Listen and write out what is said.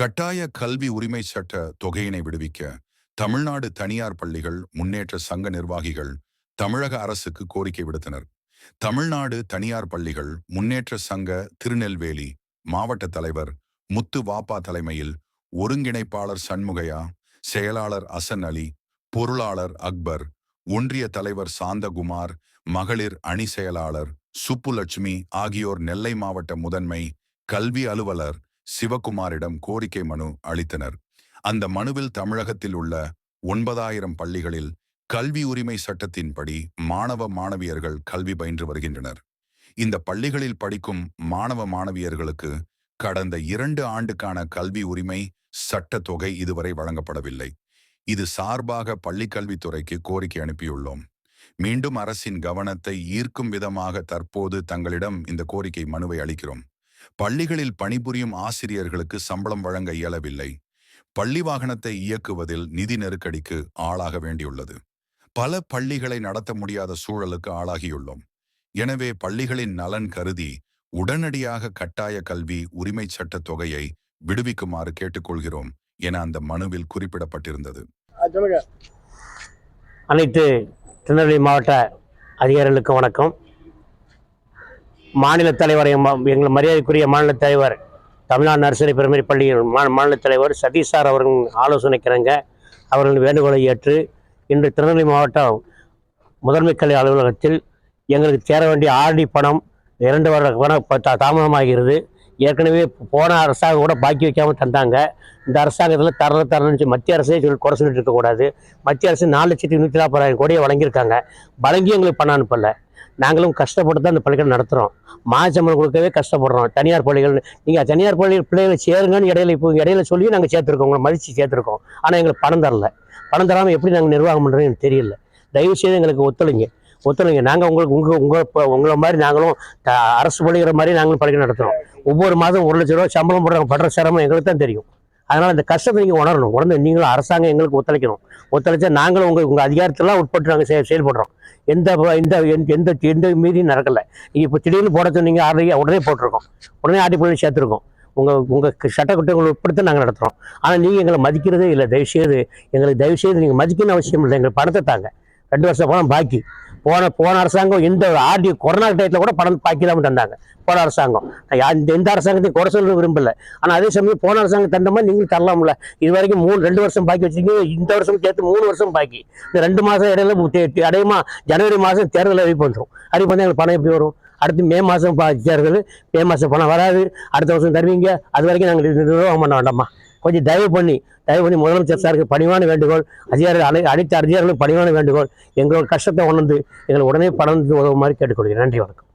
கட்டாய கல்வி உரிமை சட்ட தொகையினை விடுவிக்க தமிழ்நாடு தனியார் பள்ளிகள் முன்னேற்ற சங்க நிர்வாகிகள் தமிழக அரசுக்கு கோரிக்கை விடுத்தனர். தமிழ்நாடு தனியார் பள்ளிகள் முன்னேற்ற சங்க திருநெல்வேலி மாவட்ட தலைவர் முத்து வாப்பா தலைமையில் ஒருங்கிணைப்பாளர் சண்முகையா செயலாளர் அசன் அலி பொருளாளர் அக்பர் ஒன்றிய தலைவர் சாந்தகுமார் மகளிர் அணி செயலாளர் சுப்புலட்சுமி ஆகியோர் நெல்லை மாவட்ட முதன்மை கல்வி அலுவலர் சிவகுமாரிடம் கோரிக்கை மனு அளித்தனர். அந்த மனுவில் தமிழகத்தில் உள்ள ஒன்பதாயிரம் பள்ளிகளில் கல்வி உரிமை சட்டத்தின்படி மாணவ மாணவியர்கள் கல்வி பயின்று வருகின்றனர். இந்த பள்ளிகளில் படிக்கும் மாணவ மாணவியர்களுக்கு கடந்த இரண்டு ஆண்டுக்கான கல்வி உரிமை சட்ட தொகை இதுவரை வழங்கப்படவில்லை. இது சார்பாக பள்ளிக்கல்வித்துறைக்கு கோரிக்கை அனுப்பியுள்ளோம். மீண்டும் அரசின் கவனத்தை ஈர்க்கும் விதமாக தற்போது தங்களிடம் இந்த கோரிக்கை மனுவை அளிக்கிறோம். பள்ளிகளில் பணிபுரியும் ஆசிரியர்களுக்கு சம்பளம் வழங்க இயலவில்லை. பள்ளி வாகனத்தை இயக்குவதில் நிதி நெருக்கடிக்கு ஆளாக வேண்டியுள்ளது. பல பள்ளிகளை நடத்த முடியாத சூழலுக்கு ஆளாகியுள்ளோம். எனவே பள்ளிகளின் நலன் கருதி உடனடியாக கட்டாய கல்வி உரிமை சட்ட தொகையை விடுவிக்குமாறு கேட்டுக்கொள்கிறோம் என அந்த மனுவில் குறிப்பிடப்பட்டிருந்தது. அனைத்து திருநெல்வேலி மாவட்ட அதிகாரிகளுக்கு வணக்கம். மாநில தலைவர் எங்களை எங்கள் மரியாதைக்குரிய மாநில தலைவர் தமிழ்நாடு நர்சரி பிரைமரி பள்ளியின் மா மாநில தலைவர் சதீஷ் சார் அவர்களின் ஆலோசனைக்கிறங்க அவர்களின் வேண்டுகோளை ஏற்று இன்று திருநெல்வேலி மாவட்டம் முதன்மை கல்வி அலுவலகத்தில் எங்களுக்கு சேர வேண்டிய ஆர்டி பணம் இரண்டு வருட பணம் தாமதமாகிறது. ஏற்கனவே போன அரசாங்கம் கூட பாக்கி வைக்காமல் தந்தாங்க. இந்த அரசாங்கத்தில் தர தரணும்னு சொல்லி மத்திய அரசே சொல்லி குறை சொல்லிட்டு இருக்கக்கூடாது. மத்திய அரசு நாலு லட்சத்தி நூற்றி நாற்பதாயிரம் கோடியை வழங்கியிருக்காங்க. வழங்கி எங்களுக்கு பணம் அனுப்பலை. நாங்களும் கஷ்டப்பட்டு தான் இந்த பள்ளிகள் நடத்துகிறோம் மாசம்பளம் கொடுக்கவே கஷ்டப்படுறோம். தனியார் பள்ளிகள் நீங்கள் தனியார் பள்ளிகள் பிள்ளைகளை சேருங்கன்னு இடையில இப்போ இடையில சொல்லி நாங்கள் சேர்த்துருக்கோம். உங்களை மதித்து சேர்த்துருக்கோம். ஆனால் எங்களுக்கு பணம் தரல. பணம் தராமல் எப்படி நாங்கள் நிர்வாகம் பண்ணுறோன்னு எனக்கு தெரியல. தயவு செய்து எங்களுக்கு ஒத்துழைங்க. ஒத்துழைங்க. நாங்கள் உங்களுக்கு உங்கள் உங்கள் இப்போ உங்களை மாதிரி நாங்களும் த- அரசு பள்ளிகிற மாதிரி நாங்களும் பள்ளிகள் நடத்துகிறோம் ஒவ்வொரு மாதம் ஒரு லட்ச ரூபா சம்பளம் போடுறாங்க. படுற சிரமம் எங்களுக்கு தான் தெரியும். அதனால் இந்த கஷ்டத்தை நீங்கள் உணரணும். உடனே நீங்களும் அரசாங்கம் எங்களுக்கு ஒத்துழைக்கணும். ஒத்துழைச்சா நாங்களும் உங்கள் உங்கள் அதிகாரத்தெல்லாம் உட்பட்டு நாங்கள் செய செயல்படுறோம். எந்த எந்த எந்த- எந்த எந்த மீதியும் நடக்கலை. நீங்கள் இப்போ திடீர்னு போட சொன்னீங்க ஆர்டரை உடனே போட்டிருக்கோம். உடனே ஆட்டி பண்ணி சேர்த்துருக்கோம். உங்கள் உங்கள் சட்டக்குற்றங்களை உட்படுத்த நாங்கள் நடத்துகிறோம் ஆனால் நீங்கள் எங்களை மதிக்கிறதே இல்லை. தயவுசெய்து எங்களுக்கு தயவுசெய்து நீங்கள் மதிக்கணும்னு அவசியம் இல்லை. எங்களுக்கு பணத்தை தாங்க. ரெண்டு வருஷம் பணம் பாக்கி. போன போன அரசாங்கம் இந்த ஆர்டி கொரோனா டயத்தில் கூட பணம் பாக்கி தான் தந்தாங்க போன அரசாங்கம் இந்த எந்த அரசாங்கத்தையும் குறை சொல்ல விரும்பல ஆனால் அதே சமயம் போன அரசாங்கம் தந்த மாதிரி நீங்கள் தரலாம்ல இது வரைக்கும் மூணு ரெண்டு வருஷம் பாக்கி வச்சிருக்கீங்க இந்த வருஷம் சேர்த்து மூணு வருஷம் பாக்கி இந்த ரெண்டு மாதம் இடையில தே- அடையுமா ஜனவரி மாதம் தேர்தல் அறிவிப்பு வந்துடும் அறிவிப்பு வந்து எங்களுக்கு பணம் எப்படி வரும் அடுத்து மே மாதம் பா தேர்தல் மே மாதம் பணம் வராது அடுத்த வருஷம் தருவீங்க அது வரைக்கும் நாங்கள் நிர்வாகம் பண்ண வேண்டாமா கொஞ்சம் தயவு பண்ணி தயவு பண்ணி முதலமைச்சர் சாருக்கு பணிவான வேண்டுகோள் அதிகாரிகள் அனை அனைத்து அதிகாரிகளும் பணிவான வேண்டுகோள் எங்களோட கஷ்டத்தை உணர்ந்து எங்களை உடனே பணம் உதவுமாறு கேட்டுக்கொள்கிறேன். நன்றி வணக்கம்.